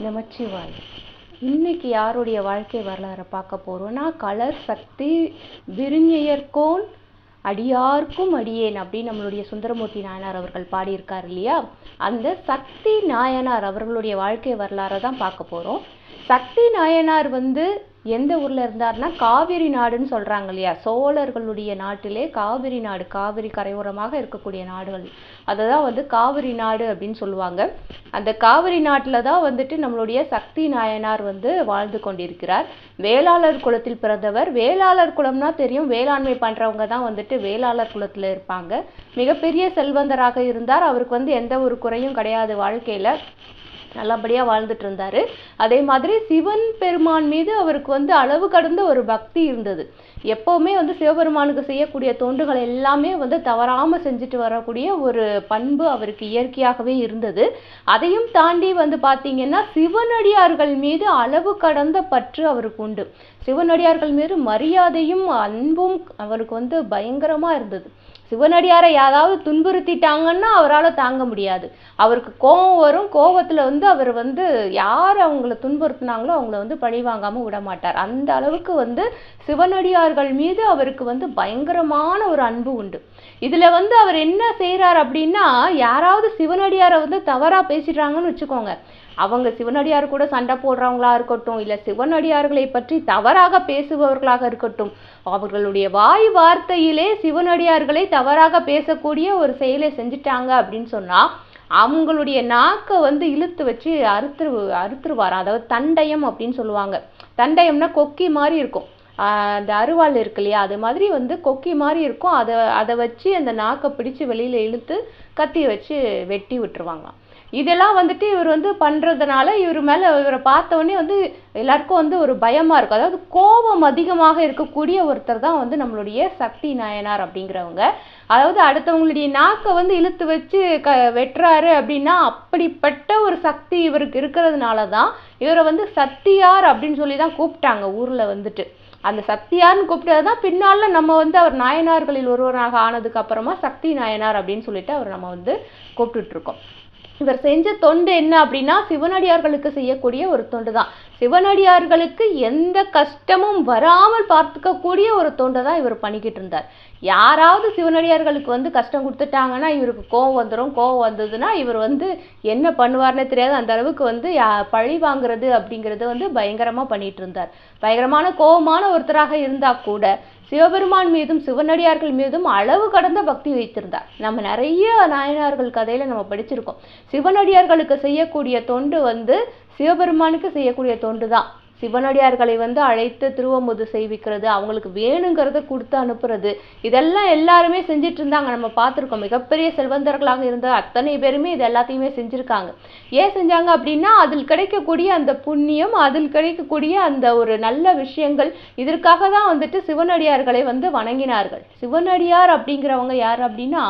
நமச்சிவாய் இன்னைக்கு யாருடைய வாழ்க்கை வரலாறை பார்க்க போறோம்னா கலர் சக்தி விருஞையர்கோன் அடியார்க்கும் அடியேன் அப்படின்னு நம்மளுடைய சுந்தரமூர்த்தி நாயனார் அவர்கள் பாடியிருக்கார் இல்லையா? அந்த சக்தி நாயனார் அவர்களுடைய வாழ்க்கை வரலாறை தான் பார்க்க போகிறோம் சக்தி நாயனார் வந்து எந்த ஊரில் இருந்தார்னா காவிரி நாடுன்னு சொல்கிறாங்க இல்லையா? சோழர்களுடைய நாட்டிலே காவிரி நாடு காவிரி கரையோரமாக இருக்கக்கூடிய நாடுகள். அதை தான் வந்து காவிரி நாடு அப்படின்னு சொல்லுவாங்க. அந்த காவிரி நாட்டில் தான் வந்துட்டு நம்மளுடைய சக்தி நாயனார் வந்து வாழ்ந்து கொண்டிருக்கிறார். வேளாளர் குலத்தில் பிறந்தவர். வேளாளர் குலம்னா தெரியும். வேளாண்மை பண்ணுறவங்க தான் வந்துட்டு வேளாளர் குலத்தில் இருப்பாங்க. மிகப்பெரிய செல்வந்தராக இருந்தார். அவருக்கு வந்து எந்த ஒரு குறையும் கிடையாது வாழ்க்கையில். நல்லபடியாக வாழ்ந்துட்டு இருந்தாரு. அதே மாதிரி சிவன் பெருமான் மீது அவருக்கு வந்து அளவு கடந்த ஒரு பக்தி இருந்தது. எப்போவுமே வந்து சிவபெருமானுக்கு செய்யக்கூடிய தொண்டுகள் எல்லாமே வந்து தவறாமல் செஞ்சுட்டு வரக்கூடிய ஒரு பண்பு அவருக்கு இயற்கையாகவே இருந்தது. அதையும் தாண்டி வந்து பார்த்தீங்கன்னா சிவனடியார்கள் மீது அளவு கடந்த பற்று அவருக்கு உண்டு. சிவனடியார்கள் மீது மரியாதையும் அன்பும் அவருக்கு வந்து பயங்கரமாக இருந்தது. சிவனடியாரை யாராவது துன்புறுத்திட்டாங்கன்னா அவரால் தாங்க முடியாது. அவருக்கு கோபம் வரும். கோபத்தில் வந்து அவர் வந்து யார் அவங்கள துன்புறுத்தினாங்களோ அவங்கள வந்து பழி வாங்காமல் விட மாட்டார். அந்த அளவுக்கு வந்து சிவனடியார்கள் மீது அவருக்கு வந்து பயங்கரமான ஒரு அன்பு உண்டு. இதில் வந்து அவர் என்ன செய்கிறார் அப்படின்னா யாராவது சிவனடியாரை வந்து தவறாக பேசிடுறாங்கன்னு வச்சுக்கோங்க. அவங்க சிவனடியார் கூட சண்டை போடுறவங்களா இருக்கட்டும் இல்லை சிவனடியார்களை பற்றி தவறாக பேசுபவர்களாக இருக்கட்டும் அவர்களுடைய வாய் வார்த்தையிலே சிவனடியார்களை தவறாக பேசக்கூடிய ஒரு செயலை செஞ்சுட்டாங்க அப்படின்னு சொன்னால் அவங்களுடைய நாக்கை வந்து இழுத்து வச்சு அறுத்துரு அறுத்துருவாராம். அதாவது தண்டயம் அப்படின்னு சொல்லுவாங்க. தண்டயம்னா கொக்கி மாதிரி இருக்கும். அந்த அருவாள் இருக்கு இல்லையா? அது மாதிரி வந்து கொக்கி மாதிரி இருக்கும். அதை அதை வச்சு அந்த நாக்கை பிடிச்சு வெளியில் இழுத்து கத்தியை வச்சு வெட்டி விட்டுருவாங்களாம். இதெல்லாம் வந்துட்டு இவர் வந்து பண்ணுறதுனால இவர் மேலே இவரை பார்த்த வந்து எல்லாருக்கும் வந்து ஒரு பயமாக இருக்கும். அதாவது கோபம் அதிகமாக இருக்கக்கூடிய ஒருத்தர் தான் வந்து நம்மளுடைய சக்தி நாயனார் அப்படிங்கிறவங்க. அதாவது அடுத்தவங்களுடைய நாக்கை வந்து இழுத்து வச்சு க வெட்டுறாரு அப்படின்னா அப்படிப்பட்ட ஒரு சக்தி இவருக்கு இருக்கிறதுனால தான் இவரை வந்து சக்தியார் அப்படின்னு சொல்லி தான் கூப்பிட்டாங்க ஊரில் வந்துட்டு. அந்த சக்தியார்னு கூப்பிட்டது தான் பின்னால் நம்ம வந்து அவர் நாயனார்களில் ஒருவராக ஆனதுக்கு அப்புறமா சக்தி நாயனார் அப்படின்னு சொல்லிட்டு அவர் நம்ம வந்து கூப்பிட்டுட்ருக்கோம் இவர் செஞ்ச தொண்டு என்ன அப்படின்னா சிவனடியார்களுக்கு செய்யக்கூடிய ஒரு தொண்டு தான் சிவனடியார்களுக்கு எந்த கஷ்டமும் வராமல் பார்த்துக்கக்கூடிய ஒரு தொண்டை தான் இவர் பண்ணிக்கிட்டு இருந்தார். யாராவது சிவனடியார்களுக்கு வந்து கஷ்டம் கொடுத்துட்டாங்கன்னா இவருக்கு கோவம் வந்துடும் கோவம் வந்ததுன்னா இவர் வந்து என்ன பண்ணுவார்னே தெரியாது. அந்த அளவுக்கு வந்து யா- பழி வாங்குறது அப்படிங்கிறது வந்து பயங்கரமாக பண்ணிட்டு இருந்தார். பயங்கரமான கோபமான ஒருத்தராக இருந்தால் கூட சிவபெருமான் மீதும் சிவனடியார்கள் மீதும் அளவு கடந்த பக்தி வைத்திருந்தார். நம்ம நிறைய நாயனார்கள் கதையில நம்ம படிச்சிருக்கோம். சிவனடியார்களுக்கு செய்யக்கூடிய தொண்டு வந்து சிவபெருமானுக்கு செய்யக்கூடிய தொண்டு தான் சிவனடியார்களை வந்து அழைத்து திருவமுது செய்விக்கிறது அவங்களுக்கு வேணுங்கிறத கொடுத்து அனுப்புறது. இதெல்லாம் எல்லாருமே செஞ்சுட்டு இருந்தாங்க நம்ம பார்த்துருக்கோம். மிகப்பெரிய செல்வந்தர்களாக இருந்த அத்தனை பேருமே இது எல்லாத்தையுமே செஞ்சுருக்காங்க. ஏன் செஞ்சாங்க அப்படின்னா அதில் கிடைக்கக்கூடிய அந்த புண்ணியம் அதில் கிடைக்கக்கூடிய அந்த ஒரு நல்ல விஷயங்கள் இதற்காக தான் வந்துட்டு சிவனடியார்களை வந்து வணங்கினார்கள். சிவனடியார் அப்படிங்கிறவங்க யார் அப்படின்னா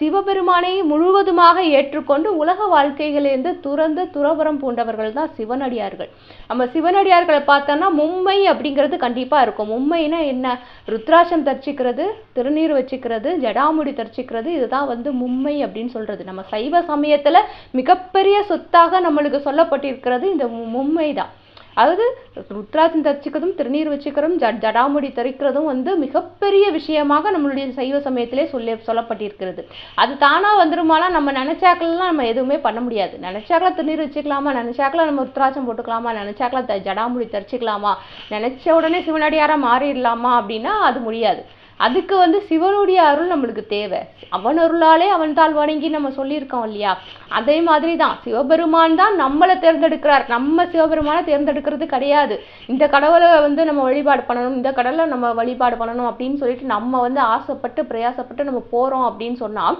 சிவபெருமானை முழுவதுமாக ஏற்றுக்கொண்டு உலக வாழ்க்கைகளிலிருந்து துறந்து துறவரம் பூண்டவர்கள் தான் சிவனடியார்கள். நம்ம சிவனடியார்களை பார்த்தோன்னா மும்மை அப்படிங்கிறது கண்டிப்பாக இருக்கும். மும்மைனா என்ன? ருத்ராட்சம் தரிச்சிக்கிறது திருநீர் வச்சுக்கிறது ஜடாமுடி தரிச்சிக்கிறது இதுதான் வந்து மும்மை அப்படின்னு சொல்கிறது நம்ம சைவ சமயத்தில் மிகப்பெரிய சொத்தாக நம்மளுக்கு சொல்லப்பட்டிருக்கிறது இந்த மும்மை தான் அதாவது ருத்ராட்சம் தரிச்சிக்கிறதும் திருநீர் வச்சுக்கிறதும் ஜ ஜடாமுடி தரிக்கிறதும் வந்து மிகப்பெரிய விஷயமாக நம்மளுடைய சைவ சமயத்திலே சொல்லி சொல்லப்பட்டிருக்கிறது. அது தானா வந்துருமாலாம் நம்ம நினைச்சாக்கெல்லாம் நம்ம எதுவுமே பண்ண முடியாது. நினைச்சாக்கல திருநீர் வச்சுக்கலாமா? நினைச்சாக்கல நம்ம ருத்ராட்சம் போட்டுக்கலாமா? நினைச்சாக்கல த ஜடாமுடி தரிச்சுக்கலாமா? நினச்ச உடனே சிவனடியாராக மாறிடலாமா அப்படின்னா அது முடியாது. அதுக்கு வந்து சிவனுடைய அருள் நம்மளுக்கு தேவை. அவன் அருளாலே அவன் தாள் வணங்கி நம்ம சொல்லியிருக்கோம் இல்லையா? அதே மாதிரி தான் சிவபெருமான் தான் நம்மளை தேர்ந்தெடுக்கிறார். நம்ம சிவபெருமானை தேர்ந்தெடுக்கிறது கிடையாது. இந்த கடவுளை வந்து நம்ம வழிபாடு பண்ணணும் இந்த கடவுளை நம்ம வழிபாடு பண்ணணும் அப்படின்னு சொல்லிட்டு நம்ம வந்து ஆசைப்பட்டு பிரயாசப்பட்டு நம்ம போகிறோம் அப்படின்னு சொன்னால்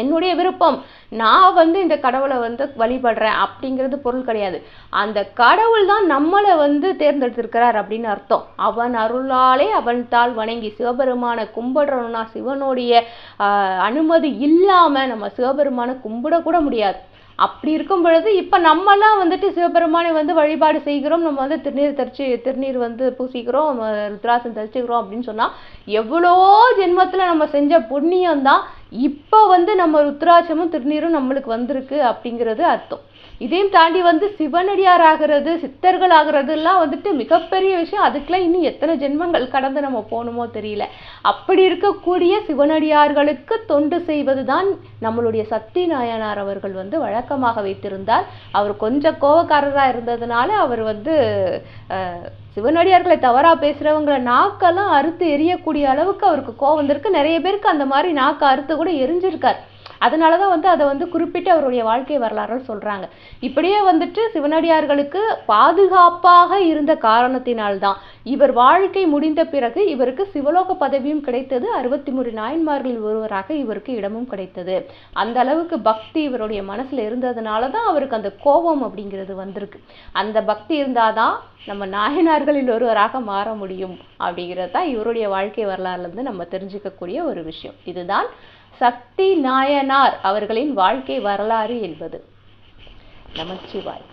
என்னுடைய விருப்பம். நான் வந்து இந்த கடவுளை வந்து வழிபடுறேன் அப்படிங்கிறது பொருள் கிடையாது. அந்த கடவுள் தான் நம்மளை வந்து தேர்ந்தெடுத்திருக்கிறார் அப்படின்னு அர்த்தம். அவன் அருளாலே அவன் தாள் வணங்கி சிவபெருமானை கும்பிடுறோம்னா சிவனுடைய அனுமதி இல்லாமல் நம்ம சிவபெருமானை கும்பிடக்கூட முடியாது. அப்படி இருக்கும் பொழுது இப்போ நம்மலாம் வந்துட்டு சிவபெருமானை வந்து வழிபாடு செய்கிறோம். நம்ம வந்து திருநீர் தரிச்சு திருநீர் வந்து பூசிக்கிறோம். ருத்ராசன் தரிச்சுக்கிறோம் அப்படின்னு சொன்னால் எவ்வளோ ஜென்மத்தில் நம்ம செஞ்ச புண்ணியம் தான் இப்போ வந்து நம்ம ருத்ராட்சமும் திருநீரும் நம்மளுக்கு வந்திருக்கு அப்படிங்கிறது அர்த்தம். இதையும் தாண்டி வந்து சிவனடியார் ஆகிறது சித்தர்கள் ஆகிறதுலாம் வந்துட்டு மிகப்பெரிய விஷயம். அதுக்கெலாம் இன்னும் எத்தனை ஜென்மங்கள் கடந்து நம்ம போகணுமோ தெரியல. அப்படி இருக்கக்கூடிய சிவனடியார்களுக்கு தொண்டு செய்வது தான் நம்மளுடைய சக்தி நாயனார் அவர்கள் வந்து வழக்கமாக வைத்திருந்தார். அவர் கொஞ்சம் கோவக்காரராக இருந்ததுனால அவர் வந்து சிவனடியார்களை தவறாக பேசுகிறவங்கள நாக்கெல்லாம் அறுத்து எரியக்கூடிய அளவுக்கு அவருக்கு கோவம் வந்திருக்கு. நிறைய பேருக்கு அந்த மாதிரி நாக்கு அறுத்து கூட எரிஞ்சிருக்கார். அதனால தான் வந்து அதை வந்து குறிப்பிட்டு அவருடைய வாழ்க்கை வரலாறுன்னு சொல்கிறாங்க இப்படியே வந்துட்டு சிவனடியார்களுக்கு பாதுகாப்பாக இருந்த காரணத்தினால்தான் இவர் வாழ்க்கை முடிந்த பிறகு இவருக்கு சிவலோக பதவியும் கிடைத்தது. அறுபத்தி மூணு நாயன்மார்களில் ஒருவராக இவருக்கு இடமும் கிடைத்தது. அந்த அளவுக்கு பக்தி இவருடைய மனசில் இருந்ததுனால தான் அவருக்கு அந்த கோபம் அப்படிங்கிறது வந்திருக்கு. அந்த பக்தி இருந்தாதான் நம்ம நாயனார்களில் ஒருவராக மாற முடியும் அப்படிங்கிறது தான் இவருடைய வாழ்க்கை வரலாறுலேருந்து நம்ம தெரிஞ்சுக்கக்கூடிய ஒரு விஷயம். இதுதான் சக்தி நாயனார் அவர்களின் வாழ்க்கை வரலாறு என்பது. நமச்சிவாய்.